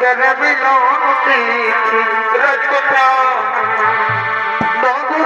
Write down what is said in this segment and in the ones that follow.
হাজি মদের মিলনতি রাজকথা নগু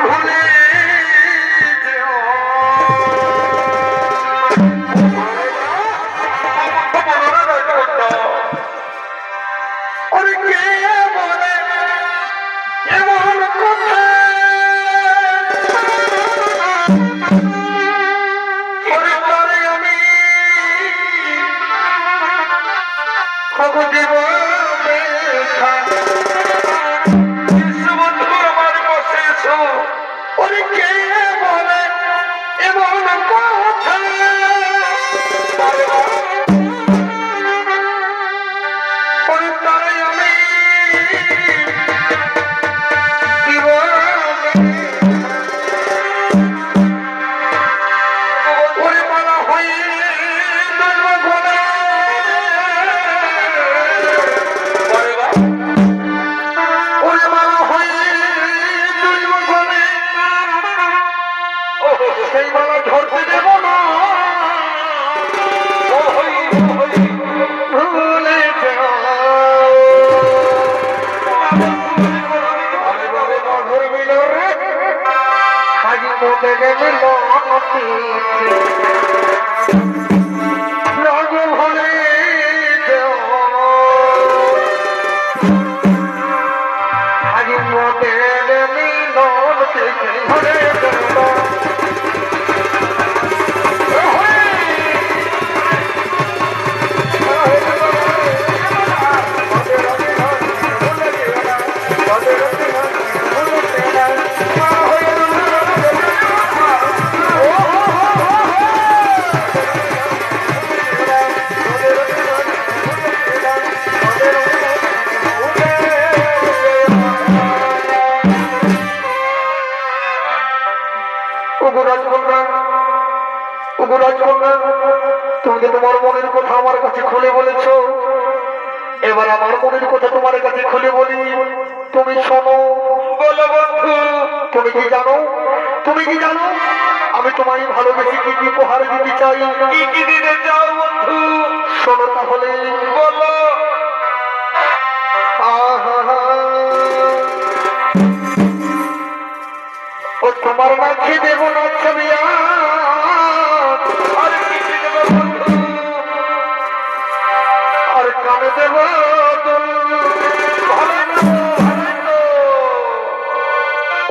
সেই মালা ধরতে দেব না ভুলে ধরবি রে হাজি মোটে গেলে তুমি তোমার মনের কথা আমার কাছে খুলে বলেছ। এবার আমার মনের কথা তোমার কাছে খুলে বলি তুমি শোনো বলো তুমি কি জানো? তুমি কি জানো? আমি তোমায় ভালোবেসে কি কি উপহার দিতে চাই? কি কি দিতে চাও?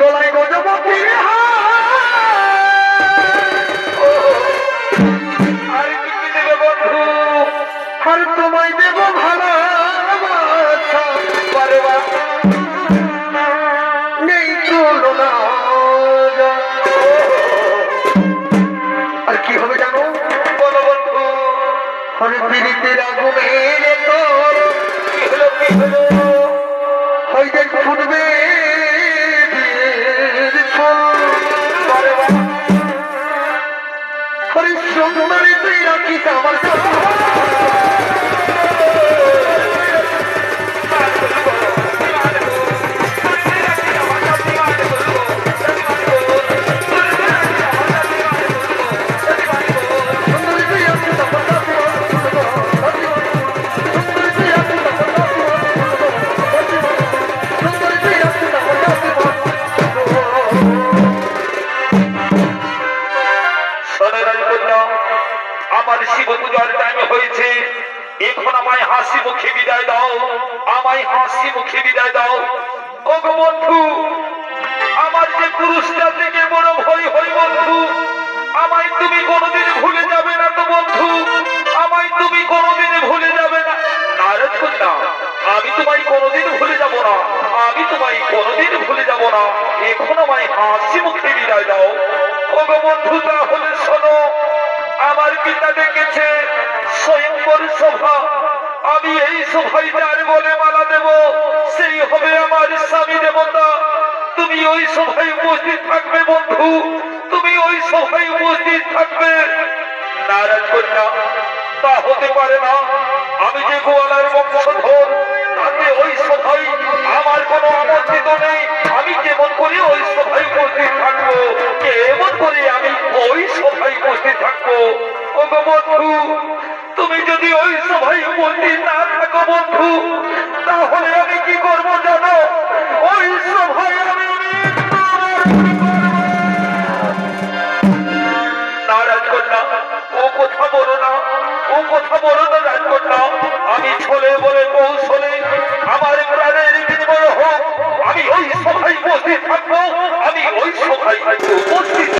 গলায় গজপতি আর কি দেবে বন্ধু? আর তোমায় দেব ভালোবাসা। বারবার নেই তুলনা আর কি হবে জানো? বলো বন্ধু, আমি পিড়িতের আগুনের তোর। কি হলো কি হলো? আমায় হাসি মুখে বিদায় দাও, আমায় হাসি মুখে বিদায় দাও। ও বন্ধু, আমার যে পুরুষটা থেকে বড় ভয় হই বন্ধু, আমায় তুমি কোনোদিন ভুলে যাবে না তো বন্ধু, আমায় তুমি কোনোদিন ভুলে যাবে না। না রাজকন্যা আমি তোমায় কোনোদিন ভুলে যাব না, আমি তোমায় কোনোদিন ভুলে যাব না। এখন আমায় হাসি মুখে বিদায় দাও। ও বন্ধু, তাহলে শোনো, আমার পিতা এই সভায় বলে মালা দেব। সেই হবে আমার স্বামী দেবতা। তুমি ওই সভায় উপস্থিত থাকবে, বন্ধু। তুমি ওই সভায় উপস্থিত থাকবে। তা হতে পারে না। আমি যে গোয়ালার বংশধর, তাতে ওই সভায় আমার কোনো আমন্ত্রিত নেই। আমি কেমন করে ওই সভায় উপস্থিত থাকব? কেমন করে আমি ওই সভায় উপস্থিত থাকব? বন্ধু তুমি যদি ওই সভায় উপস্থিত না থাকো, বন্ধু, তাহলে আমি কি করব জানো? ওই সভায় আমি আমি ছলে বলে কৌশলে আমার প্রাণের বিনিময় হোক, আমি ওই সভায় বসে থাকব, আমি ওই সভায়